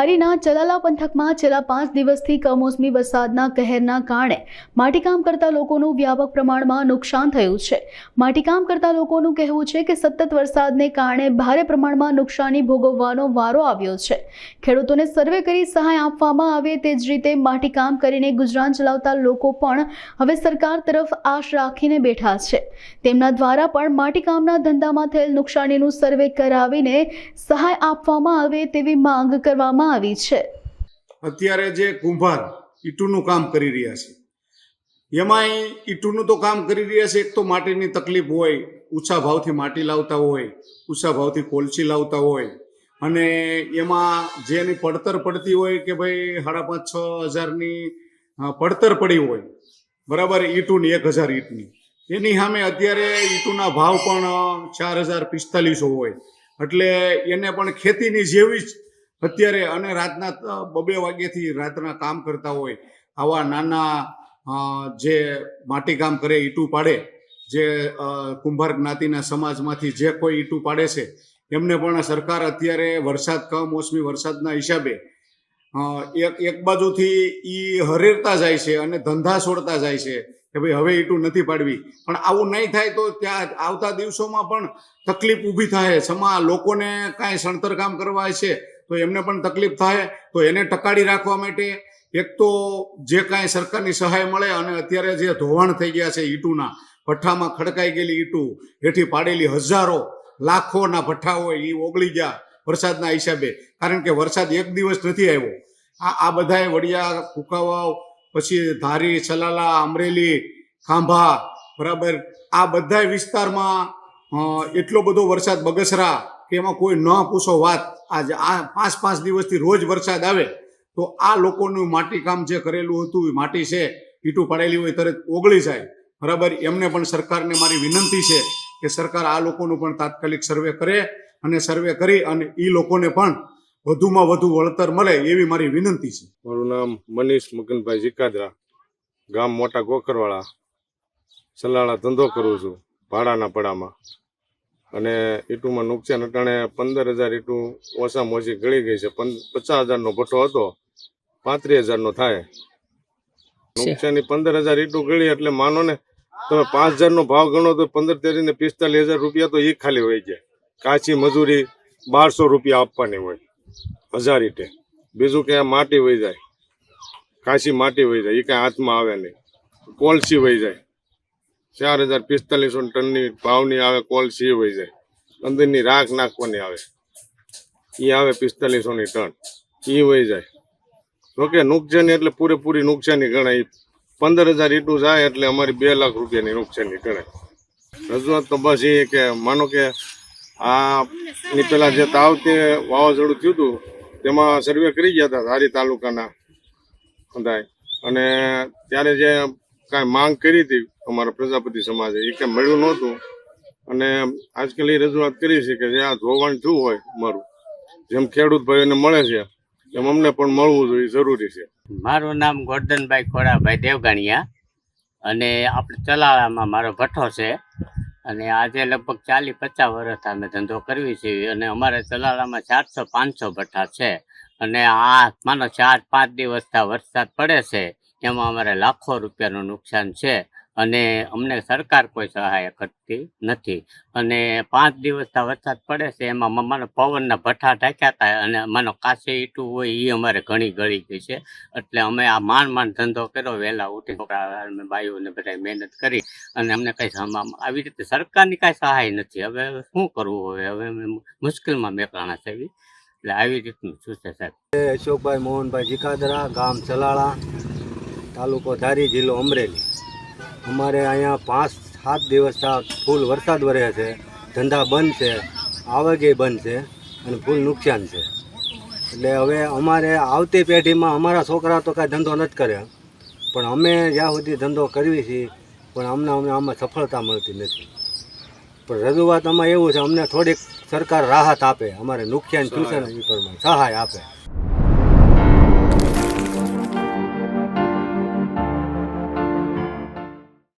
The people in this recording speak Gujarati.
ધારીના ચલાલા પંથકમાં છેલ્લા પાંચ દિવસથી કમોસમી વરસાદના કહેરના કારણે માટીકામ કરતા લોકોનું વ્યાપક પ્રમાણમાં નુકસાન થયું છે. માટીકામ કરતા લોકોનું કહેવું છે કે સતત વરસાદને કારણે ભારે પ્રમાણમાં નુકસાની ભોગવવાનો વારો આવ્યો છે. ખેડૂતોને સર્વે કરી સહાય આપવામાં આવે તે જ રીતે માટીકામ કરીને ગુજરાન ચલાવતા લોકો પણ હવે સરકાર તરફ આશ રાખીને બેઠા છે. તેમના દ્વારા પણ માટીકામના ધંધામાં થયેલ નુકસાનીનું સર્વે કરાવીને સહાય આપવામાં આવે તેવી માંગ કરવામાં આવી છે. અત્યારે જે કુંભાર ઈટુનું કામ કરી રહ્યા છે. એમાંય ઈટુનું તો કામ કરી રહ્યા છે, એક તો માટીની તકલીફ હોય, ઊંચા ભાવથી માટી લાવતા હોય, ઊંચા ભાવથી કોલસી લાવતા હોય, અને એમાં જેની પડતર પડતી હોય કે ભાઈ સાડા પાંચ છ હજારની પડતર પડી હોય, બરાબર, ઈંટુની એક હજાર ઈંટની. એની સામે અત્યારે ઈંટુના ભાવ પણ ચાર હજાર પિસ્તાલીસો હોય. એટલે એને પણ ખેતીની જેવી જ અત્યારે અને રાતના બબે વાગ્યાથી રાતના કામ કરતા હોય, આવા નાના જે માટીકામ કરે, ઈટું પાડે, જે કુંભાર જ્ઞાતિના સમાજમાંથી જે કોઈ ઈંટું પાડે છે, એમને પણ સરકાર અત્યારે વરસાદ, કમોસમી વરસાદના હિસાબે એક એક બાજુથી એ હરેરતા જાય છે અને ધંધા છોડતા જાય છે કે ભાઈ હવે ઈટું નથી પાડવી. પણ આવું નહીં થાય તો ત્યાં આવતા દિવસોમાં પણ તકલીફ ઊભી થાય. સમા લોકોને કાંઈ સણતર કામ કરવા છે તો એમને પણ તકલીફ થાય, તો એને ટકાડી રાખવા માટે એક તો જે કાંઈ સરકારની સહાય મળે અને અત્યારે જે ધોવાણ થઈ ગયા છે ઈટુના, ભઠ્ઠામાં ખડકાઈ ગયેલી ઈંટું, હેઠી પાડેલી હજારો, લાખોના ભઠ્ઠા હોય એ ઓગળી ગયા વરસાદના હિસાબે. કારણ કે વરસાદ એક દિવસ નથી આવ્યો. આ આ બધાએ વડિયા, કુકાવાવ, પછી ધારી, સલાલા, અમરેલી, ખાંભા, બરાબર. આ બધા વિસ્તારમાં એટલો બધો વરસાદ બગસરા કે એમાં કોઈ ન પૂછો વાત, આજે આ પાંચ પાંચ દિવસથી રોજ વરસાદ આવે, તો આ લોકોનું માટીકામ જે કરેલું હતું, એ માટી છે, ઈંટું પાડેલી હોય તરત ઓગળી જાય. બરાબર, એમને પણ સરકારને મારી વિનંતી છે કે સરકાર આ લોકોનું પણ તાત્કાલિક સર્વે કરે અને સર્વે કરી અને એ લોકોને પણ વધુમાં વધુ વળતર મળે એવી મારી વિનંતી છે. મારું નામ મનીષ મગનભાઈ જીકાદરા, ગામ મોટા ગોખરવાળા, સલાળા ધંધો કરું છું, ભાડાના પડામાં. અને ઈટુમાં નુકસાન અટાણે પંદર હજાર ઈટું ઓછામાં ઓછી ગળી ગઈ છે. પચાસ હજારનો ભઠ્ઠો હતો પાંત્રીસ હજારનો થાય. નુકસાની પંદર હજાર ઈટું ગળી એટલે માનો ને તમે પાંચ હજારનો ભાવ ગણો તો પંદર તેરી ને પિસ્તાલીસ હજાર રૂપિયા તો એ ખાલી હોય જાય કાચી મજૂરી બારસો રૂપિયા આપવાની હોય હજાર ઈટે. બીજું કે માટી વહી જાય. કાશી માટી વહી જાય એ કાંઈ હાથમાં આવે નહીં. કોલસી વહી જાય. ચાર હજાર પિસ્તાલીસો ટનની ભાવની આવે કોલસી હોય જાય. અંદરની રાખ નાખવાની આવે. એ આવે પિસ્તાલીસોની ટન. એ વહી જાય. જોકે નુકસાની એટલે પૂરેપૂરી નુકસાની ગણાય. પંદર હજાર ઈટું જાય એટલે અમારી બે લાખ રૂપિયાની નુકસાની ગણાય. રજૂઆત તો બસ એ કે, માનો કે આ ની પેલા જે તાવ તે વાવાઝોડું થયું હતું તેમાં સર્વે કરી ગયા હતા ધારી તાલુકાના. બધાય અને ત્યારે જે કાંઈ માંગ કરી હતી અમારા પ્રજાપતિ સમાજે એ કાંઈ મળ્યું નહોતું? અને આજકાલ એ રજૂઆત કરી છે કે જે આ ધોવાણ થયું હોય મારું, જેમ ખેડૂત ભાઈઓને મળે છે, એમ અમને પણ મળવું જોઈએ, જરૂરી છે. મારું નામ ગોરધનભાઈ ખોડાભાઈ દેવગાણિયા અને આપણે ચલાળામાં મારો ભઠ્ઠો છે. અને આજે લગભગ ચાલીસ પચાસ વર્ષ અમે ધંધો કરવી છીએ અને અમારે ચલાળામાં ચારસો પાંચસો ભઠ્ઠા છે. અને આ માનો ચાર પાંચ દિવસ વરસાદ પડે છે, એમાં અમારે લાખો રૂપિયાનું નુકસાન છે. અને અમને સરકાર કોઈ સહાય કરતી નથી. અને પાંચ દિવસથી વરસાદ પડે છે, એમાં માનો પવનના ભઠ્ઠા ઢાંક્યા હતા અને માનો કાશે ઈટું હોય એ અમારે ઘણી ગળી ગઈ છે. એટલે અમે આ માંડ માંડ ધંધો કર્યો, વહેલા ઉઠી અમે બાઈઓને બધા મહેનત કરી અને અમને કંઈ આવી રીતે સરકારની કાંઈ સહાય નથી. હવે શું કરવું હવે? હવે અમે મુશ્કેલમાં મેકાણા છે એટલે આવી રીતનું શું છે સાહેબ? અશોકભાઈ, મોહનભાઈ જીખાદરા ગામ ચલાળા, તાલુકો ધારી જિલ્લો અમરેલી. અમારે અહીંયા પાંચ, સાત દિવસ ફૂલ વરસાદ વરે છે, ધંધા બંધ છે, આવકે બંધ છે અને ફૂલ નુકસાન છે. એટલે હવે અમારે આવતી પેઢીમાં અમારા છોકરા તો કાંઈ ધંધો નથી કરે પણ અમે જ્યાં સુધી ધંધો કરવી છીએ, પણ અમને અમને આમાં સફળતા મળતી નથી. પણ રજૂઆત આમાં એવું છે, અમને થોડીક સરકાર રાહત આપે, અમારે નુકસાન થયું છે સહાય આપે.